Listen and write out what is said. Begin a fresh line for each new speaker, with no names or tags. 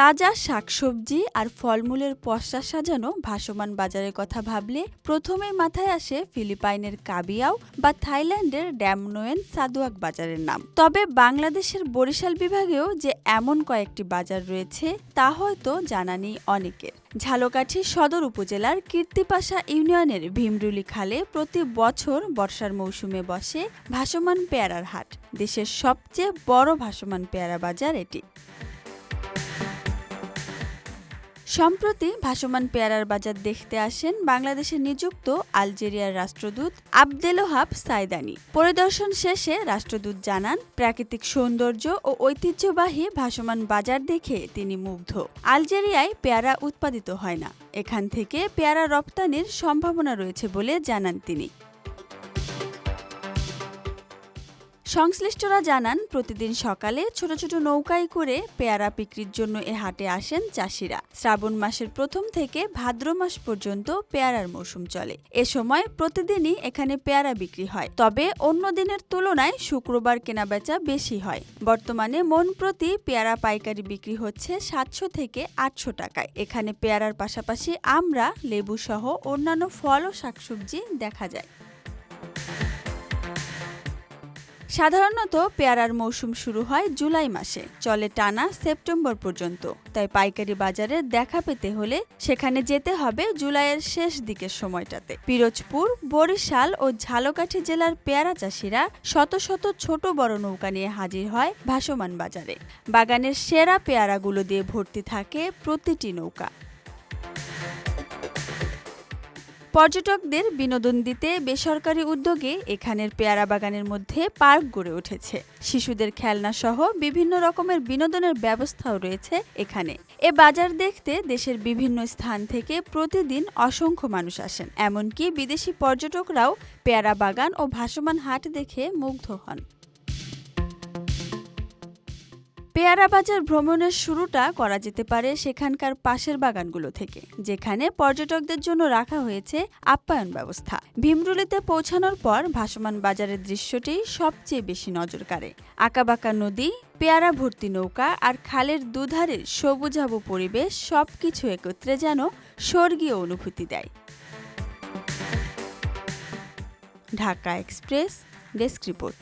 তাজা শাকসবজি আর ফলমূলের পসরা সাজানো ভাসমান বাজারের কথা ভাবলে প্রথমে মাথায় আসে ফিলিপাইনের কাবিয়াও বা থাইল্যান্ডের ড্যামনোয়েন সাদুয়াক বাজারের নাম। তবে বাংলাদেশের বরিশাল বিভাগেও যে এমন কয়েকটি বাজার রয়েছে, তা হয়তো জানা নেই অনেকের। ঝালকাঠি সদর উপজেলার কীর্তিপাশা ইউনিয়নের ভীমরুলি খালে প্রতি বছর বর্ষার মৌসুমে বসে ভাসমান পেয়ারার হাট, দেশের সবচেয়ে বড় ভাসমান পেয়ারা বাজার এটি। সম্প্রতি ভাসমান পেয়ারার বাজার দেখতে আসেন বাংলাদেশে নিযুক্ত আলজেরিয়ার রাষ্ট্রদূত আবদেলোহাব সাইদানি। পরিদর্শন শেষে রাষ্ট্রদূত জানান, প্রাকৃতিক সৌন্দর্য ও ঐতিহ্যবাহী ভাসমান বাজার দেখে তিনি মুগ্ধ। আলজেরিয়ায় পেয়ারা উৎপাদিত হয় না। এখান থেকে পেয়ারা রপ্তানির সম্ভাবনা রয়েছে বলে জানান তিনি। সংশ্লিষ্টরা জানান, প্রতিদিন সকালে ছোট ছোট নৌকায় করে পেয়ারা বিক্রির জন্য এ হাটে আসেন চাষিরা। শ্রাবণ মাসের প্রথম থেকে ভাদ্র মাস পর্যন্ত পেয়ারার মৌসুম চলে। এ সময় প্রতিদিনই এখানে পেয়ারা বিক্রি হয়। তবে অন্য দিনের তুলনায় শুক্রবার কেনাবেচা বেশি হয়। বর্তমানে মন প্রতি পেয়ারা পাইকারি বিক্রি হচ্ছে সাতশো থেকে আটশো টাকায়। এখানে পেয়ারার পাশাপাশি আমরা লেবু সহ অন্যান্য ফল ও শাকসবজি দেখা যায়। সাধারণত পেয়ারার মৌসুম শুরু হয় জুলাই মাসে, চলে টানা সেপ্টেম্বর পর্যন্ত। তাই পাইকারি বাজারে দেখা পেতে হলে সেখানে যেতে হবে জুলাইয়ের শেষ দিকের সময়টাতে। পিরোজপুর, বরিশাল ও ঝালকাঠি জেলার পেয়ারা চাষিরা শত শত ছোট বড় নৌকা নিয়ে হাজির হয় ভাসমান বাজারে। বাগানের সেরা পেয়ারাগুলো দিয়ে ভর্তি থাকে প্রতিটি নৌকা। পর্যটকদের বিনোদন দিতে বেসরকারি উদ্যোগে এখানের পেয়ারা বাগানের মধ্যে পার্ক গড়ে উঠেছে। শিশুদের খেলনা সহ বিভিন্ন রকমের বিনোদনের ব্যবস্থাও রয়েছে এখানে। এ বাজার দেখতে দেশের বিভিন্ন স্থান থেকে প্রতিদিন অসংখ্য মানুষ আসেন। এমনকি বিদেশি পর্যটকরাও পেয়ারা বাগান ও ভাসমান হাট দেখে মুগ্ধ হন। পেয়ারা বাজার ভ্রমণের শুরুটা করা যেতে পারে সেখানকার পাশের বাগানগুলো থেকে, যেখানে পর্যটকদের জন্য রাখা হয়েছে আপ্যায়ন ব্যবস্থা। ভীমরুলিতে পৌঁছানোর পর ভাসমান বাজারের দৃশ্যটি সবচেয়ে বেশি নজর কাড়ে। আঁকাবাঁকা নদী, পেয়ারা ভর্তি নৌকা আর খালের দুধারের সবুজাবু পরিবেশ সব কিছু একত্রে যেন স্বর্গীয় অনুভূতি দেয়। Dhaka express, desk report.